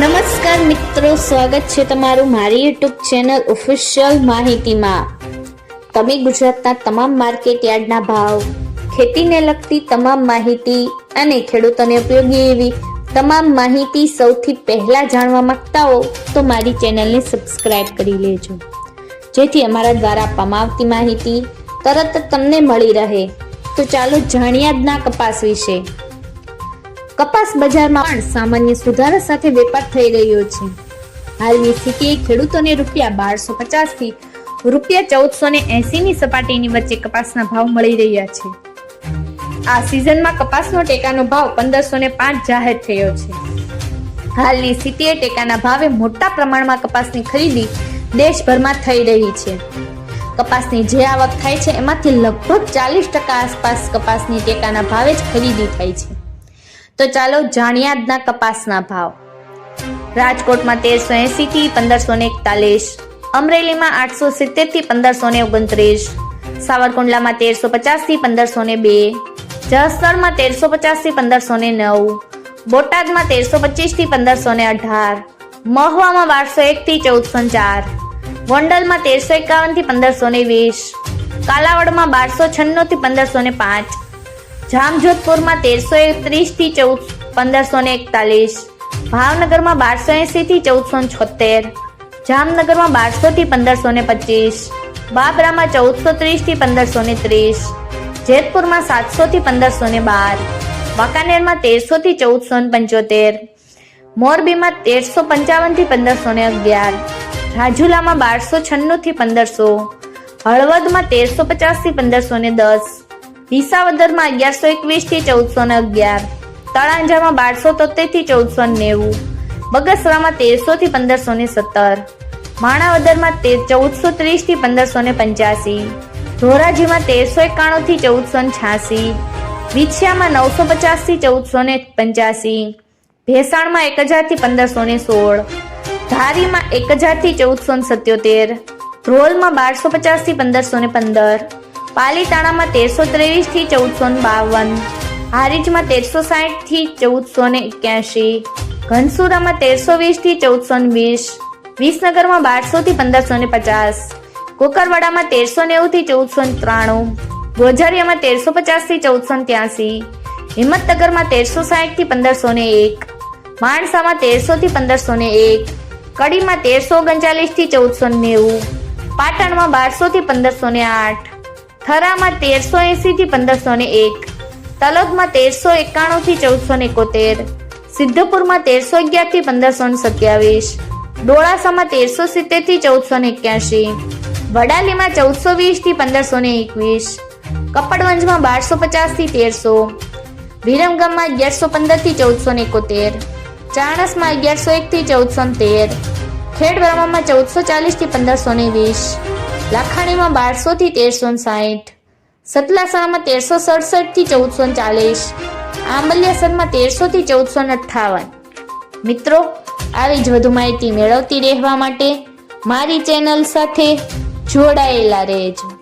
નમસ્કાર મિત્રો, સ્વાગત છે તમારું મારી યુટ્યુબ ચેનલ ઓફિશિયલ માહિતીમાં. તમે ગુજરાતના તમામ માર્કેટ યાર્ડના ભાવ, ખેતીને લગતી તમામ માહિતી અને ખેડૂતોને ઉપયોગી એવી તમામ માહિતી સૌથી પહેલા જાણવા માંગતા હો તો મારી ચેનલને સબસ્ક્રાઇબ કરી લેજો. જેથી અમારા દ્વારા આપવામાં આવતી માહિતી તરત જ તમને મળી રહે. તો ચાલો જાણીએ આજના કપાસ વિશે. કપાસ બજારમાં પણ સામાન્ય સુધારા સાથે વેપાર થઈ રહ્યો છે. હાલની સ્થિતિએ ખેડૂતોને રૂપિયા બારસો પચાસથી રૂપિયા ચૌદસો ને એસી ની સપાટીની વચ્ચે કપાસના ભાવ મળી રહ્યા છે. આ સિઝનમાં કપાસનો ટેકાનો ભાવ પંદરસો ને પાંચ જાહેર થયો છે. હાલની સ્થિતિએ ટેકાના ભાવે મોટા પ્રમાણમાં કપાસની ખરીદી દેશભરમાં થઈ રહી છે. કપાસની જે આવક થાય છે, એમાંથી લગભગ ચાલીસ ટકા આસપાસ કપાસની ટેકાના ભાવે જ ખરીદી થાય છે. તો ચાલો જાણીએ આજના કપાસના ભાવ. રાજકોટમાં તેરસો એસી થી પંદરસો ને એકતાલીસ, અમરેલીમાં આઠસો સિત્તેરથી પંદરસો ને ઓગણત્રીસ, સાવરકુંડલામાં તેરસો પચાસથી પંદરસો ને બે, જસદણમાં તેરસો પચાસથી પંદરસો ને નવ, બોટાદમાં તેરસો પચીસથી પંદરસો ને અઢાર, મહુવામાં બારસો એક થી ચૌદસો ચાર ગોંડલમાં તેરસો એકાવનથી પંદરસો ને વીસ, કાલાવડમાં બારસો છન્નું થી પંદરસો ને પાંચ જામજોધપુરમાં તેરસો એકત્રીસથી ચૌદ, પંદરસો ને એકતાલીસ, ભાવનગરમાં બારસો એસી થી ચૌદસો છોતેર જામનગરમાં બારસો થી પંદરસો ને પચીસ, બાબરામાં ચૌદસો ત્રીસથી પંદરસો ને ત્રીસ, જેતપુરમાં સાતસો થી પંદરસો ને બાર, વાંકાનેરમાં તેરસો થી ચૌદસો ને પંચોતેર, મોરબીમાં તેરસો પંચાવનથી પંદરસો ને અગિયાર, રાજુલામાં બારસો છન્નું થી પંદરસો, હળવદમાં તેરસો પચાસથી પંદરસો ને દસ વિસાવદરમાં અગિયારસો એકવીસથી ચૌદસો ને અગિયાર, તળાંજામાં બારસો તોતેરથી ચૌદસો નેવું, બગસરામાં તેરસો થી પંદરસો ને સત્તર, માણાવદરમાં તે ચૌદસો ત્રીસથી પંદરસો ને પંચ્યાસી, ધોરાજીમાં તેરસો એકાણું થી ચૌદસો ને છ્યાસી, વિછિયામાં નવસો પચાસથી ચૌદસો ને પંચ્યાસી, ભેસાણમાં એક હજારથી પંદરસો ને સોળ, ધારીમાં એક હજારથી ચૌદસો ને સત્યોતેર, ધ્રોલમાં બારસો પચાસથી પંદરસો ને પંદર પાલીતાણામાં તેરસો ત્રેવીસથી ચૌદસો બાવન, હારીજમાં તેરસો સાઠથી ચૌદસો ને એક્યાસી ઘનસુરામાં તેરસો વીસથી ચૌદસો વીસ, વિસનગરમાં બારસો થી પંદરસો ને પચાસ કોકરવાડામાં તેરસો નેવું થી ચૌદસો ત્રાણું, ગોઝારિયામાં તેરસો પચાસથી ચૌદસો ત્યાસી, હિંમતનગરમાં તેરસો સાઠથી પંદરસો ને એક, માણસામાં તેરસો થી પંદરસો ને એક, કડીમાં તેરસો ઓગણચાલીસથી ચૌદસો નેવું, પાટણમાં બારસો થી પંદરસો ને આઠ થરામાં તેરસો એસી થી પંદરસો ને એક, તલોદમાં તેરસો એકાણું થી ચૌદસો ને એકોતેર, સિદ્ધપુરમાં તેરસો અગિયારથી પંદરસો ને સત્યાવીસ, ડોળાસામાં તેરસો સિત્તેરથી ચૌદસો ને એક્યાસી વડાલીમાં ચૌદસો વીસથી પંદરસો ને એકવીસ, કપડવંજમાં બારસો પચાસથી તેરસો, વિરમગામમાં અગિયારસો પંદરથી ચૌદસો ને એકોતેર, ચાણસમાં અગિયારસો એક થી ચૌદસો તેર, ખેડબ્રહ્મામાં ચૌદસો ચાલીસથી પંદરસો ને વીસ લાખાણીમાં બારસો થી તેરસો સાઠ સતલાસણામાં તેરસો સડસઠથી ચૌદસો ચાલીસ. આંબલિયાસરમાં તેરસો થી ચૌદસો અઠ્ઠાવન. મિત્રો, આવી જ વધુ માહિતી મેળવતી રહેવા માટે મારી ચેનલ સાથે જોડાયેલા રહેજો.